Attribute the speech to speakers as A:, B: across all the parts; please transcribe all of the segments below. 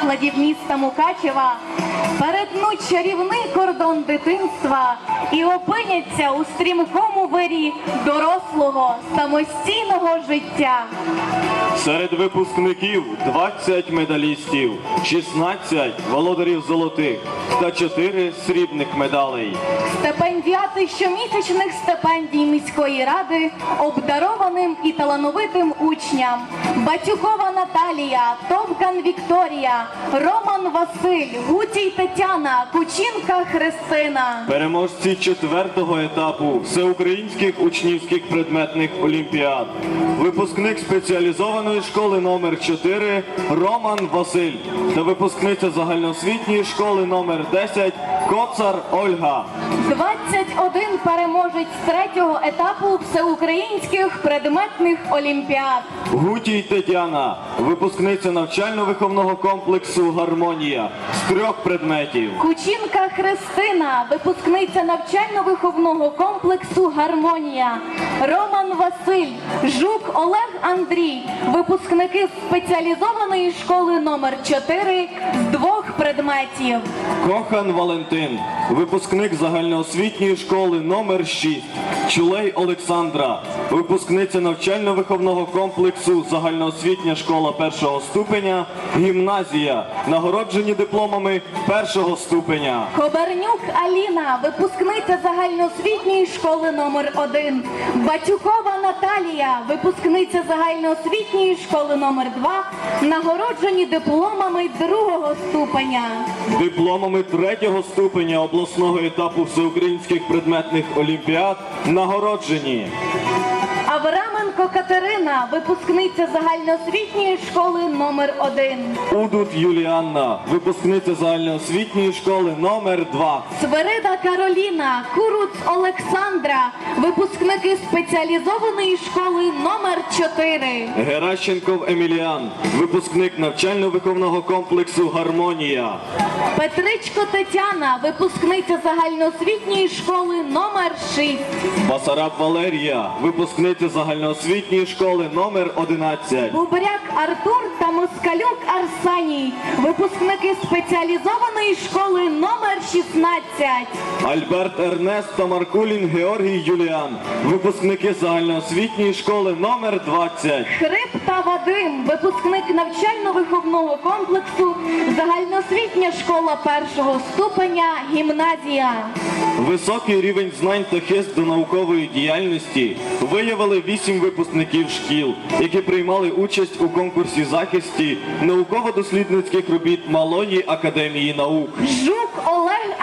A: закладів міста Мукачева перетнуть чарівний кордон дитинства і опиняться у стрімкому вирі дорослого самостійного життя.
B: Серед випускників 20 медалістів, 16 володарів золотих та 4 срібних медалей.
A: Стипендіати щомісячних стипендій міської ради обдарованим і талановитим учням Батюкова Наталія, Товкан Вікторія, Роман Василь, Гутій Тетяна, Кучінка Христина.
B: Переможці четвертого етапу всеукраїнських учнівських предметних олімпіад. Випускник спеціалізованої школи номер 4 Роман Василь та випускниця загальноосвітньої школи номер 10 Коцар Ольга.
A: 21 переможець третього етапу всеукраїнських предметних олімпіад.
B: Гутій Тетяна, випускниця навчально-виховного комплексу Гармонія з трьох предметів.
A: Кучинка Христина, випускниця навчально-виховного комплексу Гармонія. Роман Василь, Жук Олег Андрій, випускники спеціалізованої школи номер 4 з предметів.
B: Кохан Валентин, випускник загальноосвітньої школи номер 6 Чулей Олександра, випускниця навчально-виховного комплексу Загальноосвітня школа першого ступеня, гімназія, нагороджені дипломами першого ступеня.
A: Кобернюк Аліна, випускниця загальноосвітньої школи номер 1 Батюкова Наталія, випускниця загальноосвітньої школи номер 2 нагороджені дипломами другого ступеня.
B: Дипломами третього ступеня обласного етапу всеукраїнських предметних олімпіад нагороджені.
A: Авраменко Катерина, випускниця загальноосвітньої школи номер 1
B: Удут Юліанна, випускниця загальноосвітньої школи номер 2
A: Свирида Кароліна, Куруц Олександра, випускники спеціалізованої школи номер 4
B: Геращенков Еміліан, випускник навчально-виховного комплексу Гармонія.
A: Петричко Тетяна, випускниця загальноосвітньої школи номер 6
B: Басараб Валерія, випускниця загальноосвітньої школи номер 11.
A: Бубряк Артур та Москалюк Арсаній, випускники спеціалізованої школи номер 16
B: Альберт Ернест та Маркулін Георгій Юліан, випускники загальноосвітньої школи номер 20.
A: Хрип та Вадим, випускник навчально-виховного комплексу, загальноосвітня школа першого ступеня, гімназія.
B: Високий рівень знань та хист до наукової діяльності виявили вісім випускників шкіл, які приймали участь у конкурсі захисті науково-дослідницьких робіт Малої академії наук.
A: Жук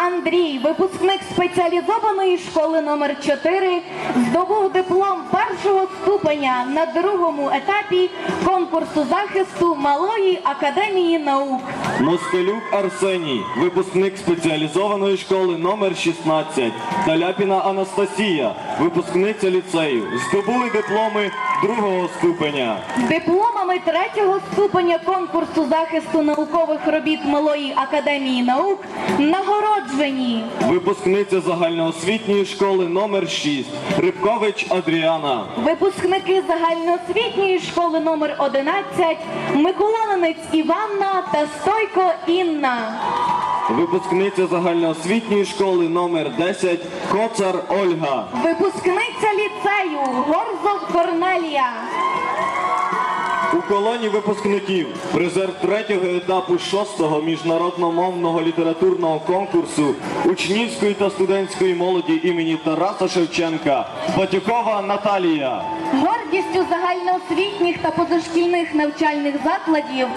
A: Андрій, випускник спеціалізованої школи номер 4 здобув диплом першого ступеня на другому етапі конкурсу захисту Малої академії наук.
B: Москалюк Арсеній, випускник спеціалізованої школи номер 16. Таляпіна Анастасія, випускниця ліцею, здобули дипломи другого ступеня.
A: Дипломами третього ступеня конкурсу захисту наукових робіт Малої академії наук нагороджені
B: Випускниця загальноосвітньої школи номер 6. Рибкович Адріана.
A: випускники загальноосвітньої школи номер 11 Миколанинець Іванна та Стойко Інна.
B: Випускниця загальноосвітньої школи номер 10 Коцар Ольга.
A: Випускниця ліцею Горзов Корнелія.
B: У колоні випускників призер третього етапу шостого міжнародномовного літературного конкурсу учнівської та студентської молоді імені Тараса Шевченка Батюкова Наталія.
A: Гордістю загальноосвітніх та позашкільних навчальних закладів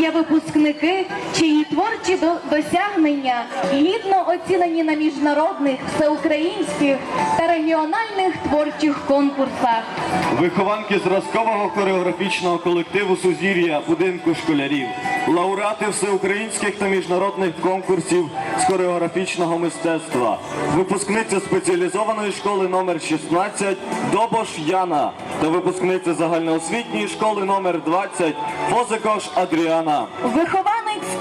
A: є випускники, чиї творчі досягнення гідно оцінені на міжнародних, всеукраїнських та регіональних творчих конкурсах.
B: Вихованки зразкового хореографічного колективу Сузір'я будинку школярів, лауреати всеукраїнських та міжнародних конкурсів з хореографічного мистецтва, випускниця спеціалізованої школи номер 16 Добош Яна та випускниця загальноосвітньої школи номер 20 Фозикош Адріана.
A: Вихованець